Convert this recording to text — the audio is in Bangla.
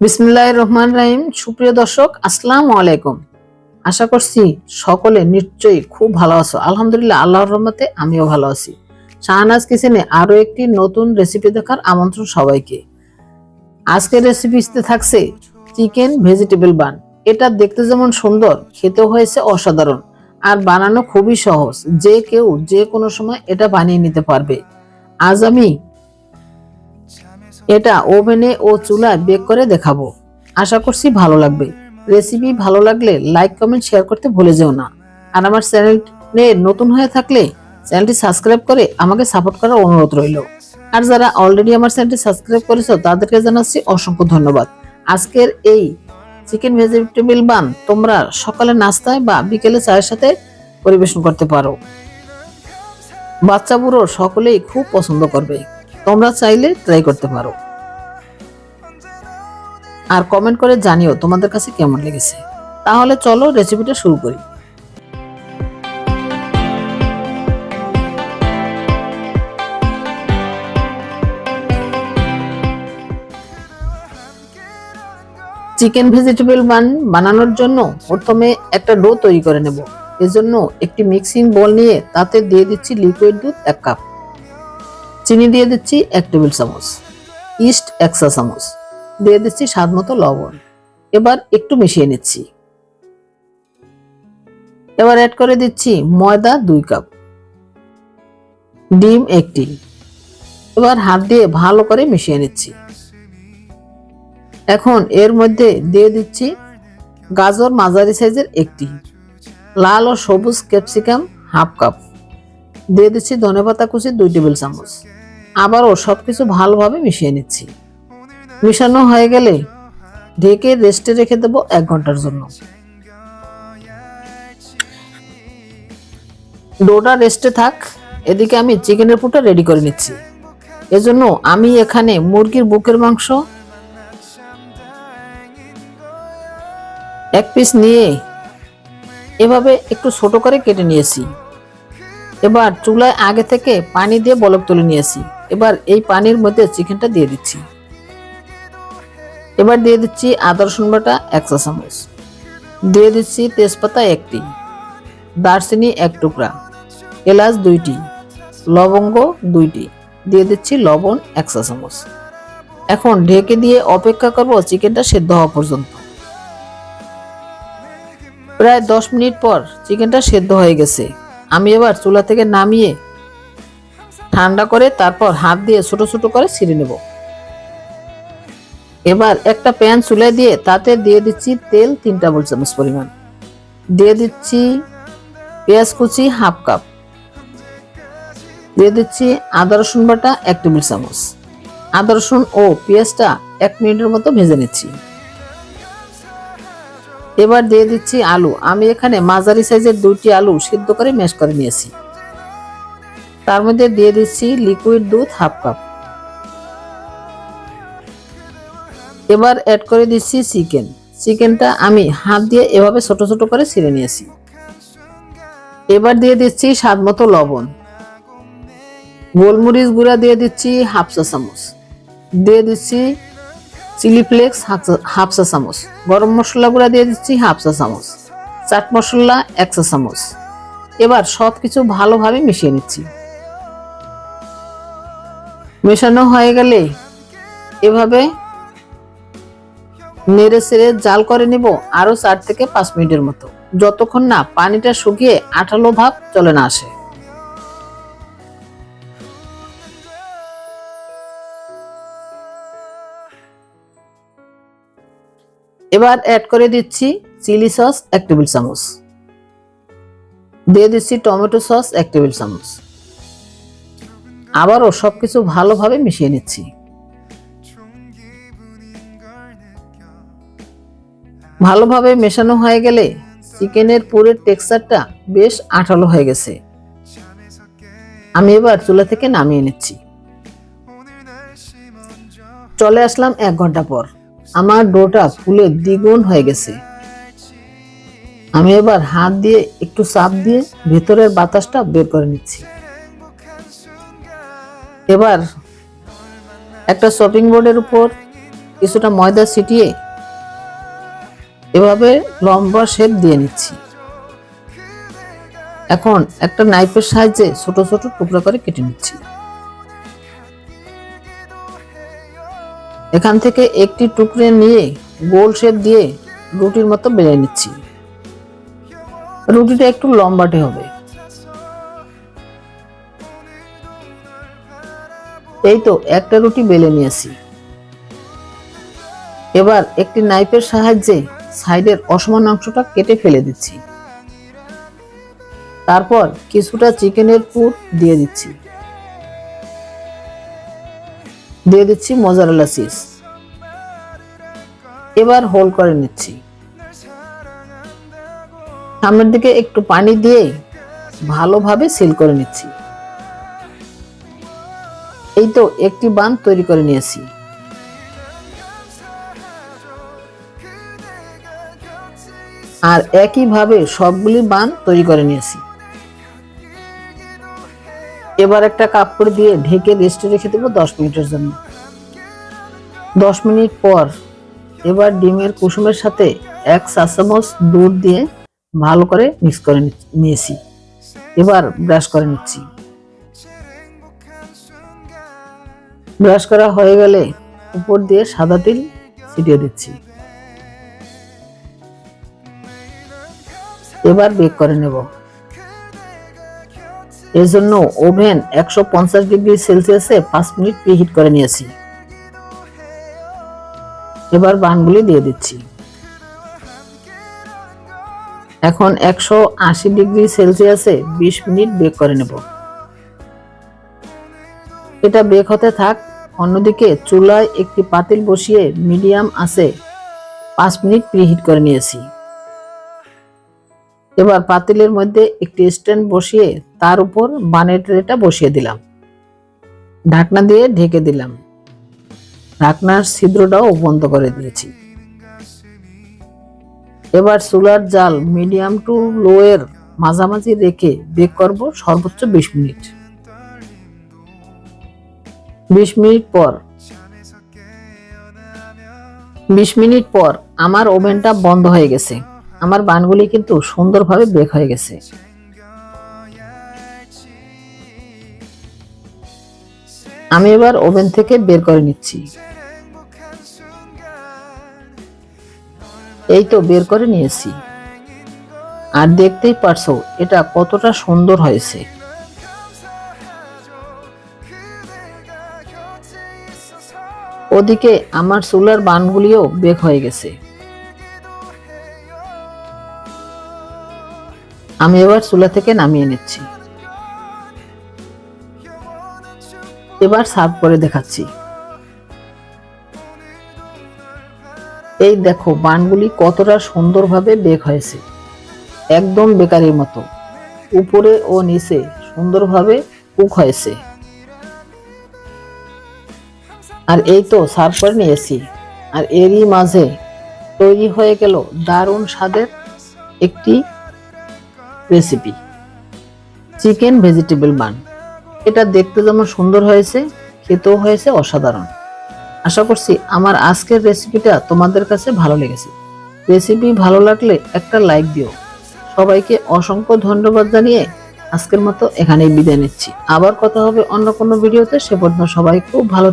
বিসমুল্লাহ রহমান রাহিম। সুপ্রিয় দর্শক, আসসালামু আলাইকুম। আশা করছি সকলে নিশ্চয়ই খুব ভালো আছো। আলহামদুলিল্লাহ, আল্লাহর রহমতে আমিও ভালো আছি। শাহনাজ কিচেনে আরও একটি নতুন রেসিপি দেখার আমন্ত্রণ সবাইকে। আজকের রেসিপিতে থাকছে চিকেন ভেজিটেবল বান এটা দেখতে যেমন সুন্দর, খেতেও হয়েছে অসাধারণ। আর বানানো খুবই সহজ। যে কেউ যে কোনো সময় এটা বানিয়ে নিতে পারবে। আজ আমি এটা ওভেনে ও চুলায় বেক করে দেখাবো। আশা করছি ভালো লাগবে। রেসিপি ভালো লাগলে লাইক, কমেন্ট, শেয়ার করতে ভুলে যেও না। আর আমার চ্যানেলে নতুন হয়ে থাকলে চ্যানেলটি সাবস্ক্রাইব করে আমাকে সাপোর্ট করার অনুরোধ রইল। আর যারা অলরেডি আমার চ্যানেলটি সাবস্ক্রাইব করেছ, তাদেরকে জানাচ্ছি অসংখ্য ধন্যবাদ। আজকের এই চিকেন ভেজিটেবল বান তোমরা সকালে নাস্তায় বা বিকেলে চায়ের সাথে পরিবেশন করতে পারো। বাচ্চা বুড়ো সকলেই খুব পছন্দ করবে। তোমরা চাইলে ট্রাই করতে পারো। আর কমেন্ট করে জানিও তোমাদের কাছে কেমন লেগেছে। তাহলে চলো রেসিপিটা শুরু করি। চিকেন ভেজিটেবল বান বানানোর জন্য প্রথমে একটা ডো তৈরি করে নেব। এজন্য একটি মিক্সিং বল নিয়ে তাতে দিয়ে দিচ্ছি লিকুইড দুধ এক কাপ চিনি দিয়ে দিচ্ছি এক টেবিল চামচ। ইস্ট এক চা চামচ। দিয়ে দিচ্ছি স্বাদ মতো লবণ। এবার একটু মিশিয়ে নিচ্ছি। এবার অ্যাড করে দিচ্ছি ময়দা দুই কাপ। ডিম একটি। এবার হাত দিয়ে ভালো করে মিশিয়ে নিচ্ছি। এখন এর মধ্যে দিয়ে দিচ্ছি গাজর মাঝারি সাইজের একটি। লাল ও সবুজ ক্যাপসিকাম হাফ কাপ। দিয়ে দিচ্ছি ধনেপাতা কুচি দুই টেবিল চামচ। আবারও সব কিছু ভালোভাবে মিশিয়ে নিচ্ছি। মিশানো হয়ে গেলে ঢেকে রেস্টে রেখে দেবো এক ঘণ্টার জন্য। ডোটা রেস্টে থাক, এদিকে আমি চিকেনের পুরটা রেডি করে নিচ্ছি। এজন্য আমি এখানে মুরগির বুকের মাংস, এক পিস নিয়ে এভাবে একটু ছোট করে কেটে নিয়েছি। এবার চুলায় আগে থেকে পানি দিয়ে বলক তুলে নিয়েছি। এবার এই পানির মধ্যে চিকেনটা দিয়ে দিচ্ছি। এবার দিয়ে দিচ্ছি আদা, রসুন বাটা, এক চা চামচ। দিয়ে দিচ্ছি তেজপাতা একটি, দারচিনি এক টুকরা, এলাচ দুইটি, লবঙ্গ দুইটি। দিয়ে দিচ্ছি লবণ এক চা চামচ। এখন ঢেকে দিয়ে অপেক্ষা করব চিকেনটা সেদ্ধ হওয়া পর্যন্ত। প্রায় দশ মিনিট পর চিকেনটা সেদ্ধ হয়ে গেছে। আমি এবার চুলা থেকে নামিয়ে ঠান্ডা করে তারপর হাত দিয়ে ছোট ছোট করে ছিঁড়ে নেব। এবার একটা প্যান চুলে দিয়ে তাতে দিয়ে দিচ্ছি তেল তিন টেবিল চামচ পরিমাণ। দিয়ে দিচ্ছি পেঁয়াজ কুচি হাফ কাপ। দিয়ে দিচ্ছি আদা রসুন বাটা এক টেবিল চামচ। আদা রসুন ও পেঁয়াজটা এক মিনিটের মতো ভেজে নিচ্ছি। এবার দিয়ে দিচ্ছি আলু। আমি এখানে মাঝারি সাইজের দুইটি আলু সিদ্ধ করে ম্যাশ করে নিয়েছি। তার মধ্যে দিয়ে দিচ্ছি লিকুইড দুধ হাফ কাপ এবার অ্যাড করে দিচ্ছি চিকেন চিকেনটা আমি হাত দিয়ে এভাবে ছোট ছোট করে ছিঁড়ে নিয়েছি। এবার দিয়ে দিচ্ছি স্বাদ মতো লবণ। গোলমরিচ গুঁড়া দিয়ে দিচ্ছি হাফ চা চামচ। দিয়ে দিচ্ছি চিলি ফ্লেক্স হাফ চা চামচ। গরম মশলা গুঁড়া দিয়ে দিচ্ছি হাফ চা চামচ। চাট মশলা এক চা চামচ। এবার সব কিছু ভালোভাবে মিশিয়ে নিচ্ছি। মেশানো হয়ে গেলে এভাবে নেড়ে সেড়ে জাল করে নিব আরও চার থেকে পাঁচ মিনিটের মতো। যতক্ষণ না পানিটা শুকিয়ে আঠালো ভাব চলে না আসে। এবার অ্যাড করে দিচ্ছি চিলি সস এক টেবিল চামচ। দিয়ে দিচ্ছি টমেটো সস এক টেবিল চামচ। আবারও সব কিছু ভালোভাবে মিশিয়ে নিচ্ছি। ভালোভাবে মেশানো হয়ে গেলে চিকেনের পুরের টেক্সচারটা বেশ আঠালো হয়ে গেছে। আমি এবার চুলা থেকে নামিয়ে নিচ্ছি। চলে আসলাম এক ঘণ্টা পর। আমার ডোটা ফুলে দ্বিগুণ হয়ে গেছে। আমি এবার হাত দিয়ে একটু চাপ দিয়ে ভেতরের বাতাসটা বের করে নিচ্ছি। এবার একটা শপিং বোর্ডের উপর কিছুটা ময়দা ছিটিয়ে এভাবে লম্বা শেপ দিয়ে নিচ্ছি। এখন একটা নাইফের সাহায্যে ছোট ছোট টুকরো করে কেটে নিচ্ছি। এখান থেকে একটি টুকরে নিয়ে গোল শেপ দিয়ে রুটির মতো বেড়ে নিচ্ছি। রুটিটা একটু লম্বাটে হবে। এই তো একটা রুটি বেলে নিয়েছি। এবার একটি নাইফের সাহায্যে সাইডের অসমান অংশটা কেটে ফেলে দিচ্ছি। তারপর কিছুটা চিকেনের পুর দিয়ে দিচ্ছি। দিয়ে দিচ্ছি মোজারেলা চিজ। এবার হোল করে নিচ্ছি। সামনের দিকে একটু পানি দিয়ে ভালোভাবে সিল করে নিচ্ছি। তো একটি বান তৈরি করে নিয়েছি। আর একইভাবে সবগুলি বান তৈরি করে নিয়েছি। এবার একটা কাপড় দিয়ে ঢেকে রেস্টে রেখে দেবো দশ মিনিটের জন্য। দশ মিনিট পর এবার ডিমের কুসুমের সাথে এক চা চামচ দুধ দিয়ে ভালো করে মিক্স করে নিয়েছি। এবার ব্রাশ করে নিচ্ছি। ব্রাশ করা হয়ে গেলে উপর দিয়ে সাদা তিল ছিটিয়ে দিচ্ছি। এবার বেক করে নেব। এর জন্য ওভেন একশো পঞ্চাশ ডিগ্রি সেলসিয়াসে পাঁচ মিনিট প্রিহিট করে নিয়েছি। এবার বানগুলি দিয়ে দিচ্ছি। এখন একশো আশি ডিগ্রি সেলসিয়াসে বিশ মিনিট বেক করে নেব। এটা বেক হতে থাক। অন্যদিকে চুলায় একটি পাতিল বসিয়ে মিডিয়াম আছে। পাঁচ মিনিট প্রিহিট করে নিয়েছি। এবার পাতিলের মধ্যে একটি স্ট্যান্ড বসিয়ে তার উপর বানের ট্রেটা বসিয়ে দিলাম। ঢাকনা দিয়ে ঢেকে দিলাম। ঢাকনার ছিদ্রটাও বন্ধ করে দিয়েছি। এবার চুলার জাল মিডিয়াম টু লো এর মাঝামাঝি রেখে বেক করব সর্বোচ্চ বিশ মিনিট। বিশ মিনিট পর। বিশ মিনিট পর আমার ওভেনটা বন্ধ হয়ে গেছে। আমার বানগুলি কিন্তু সুন্দরভাবে বেক হয়ে গেছে। আমি এবার ওভেন থেকে বের করে নিচ্ছি। এই তো বের করে নিয়েছি। আর দেখতেই পারছ এটা কতটা সুন্দর হয়েছে। ওদিকে আমার চুলার বানগুলিও বেক হয়ে গেছে। আমি এবার চুলা থেকে নামিয়ে নিচ্ছি। এবার সার্ভ করে দেখাচ্ছি। এই দেখো, বানগুলি কতটা সুন্দরভাবে বেক হয়েছে। একদম বেকারির মতো। উপরে ও নিচে সুন্দরভাবে কুক হয়েছে। আর এই তো সার্ভ করে নিয়েছি। আর এরই মাঝে তৈরি হয়ে গেল দারুণ স্বাদের একটি রেসিপি চিকেন ভেজিটেবল বান এটা দেখতে যেমন সুন্দর হয়েছে, খেতেও হয়েছে অসাধারণ। আশা করছি আমার আজকের রেসিপিটা তোমাদের কাছে ভালো লেগেছে। রেসিপি ভালো লাগলে একটা লাইক দিও। সবাইকে অসংখ্য ধন্যবাদ জানিয়ে আজকের মতো এখানেই বিদায় নিচ্ছি। আবার কথা হবে অন্য কোনো ভিডিওতে সে পর্যন্ত সবাই খুব ভালো